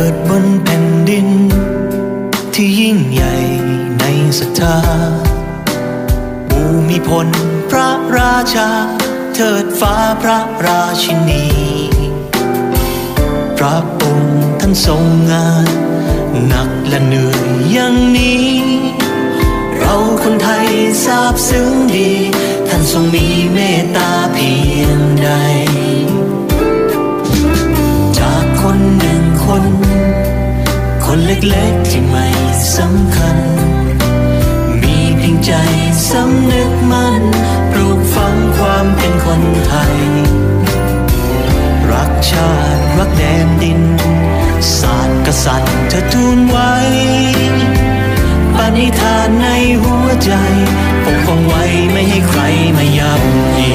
กิดบนแผ่นดิน ที่ยิ่งใหญ่ในศรัทธาภูมีพลพระราชา เถิดฟ้าพระราชินี พระองค์ท่านทรงงานหนักและเหนื่อยอย่างนี้ เราคนไทยทราบซึ้งดี ท่านทรงมีเมต ล็กๆที่ไม่สำคัญ มีเพียงใจสำนึกมั่นปลูกฝังความเป็นคนไทย รักชาติ รักแดนดิน ศาสตร์กษัตริย์เธอทูลไว้ปณิธานในหัวใจปกป้องไว้ไม่ให้ใครมาย่ำยี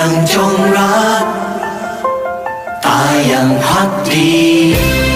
ยังจงรัก ตายอย่างพักดี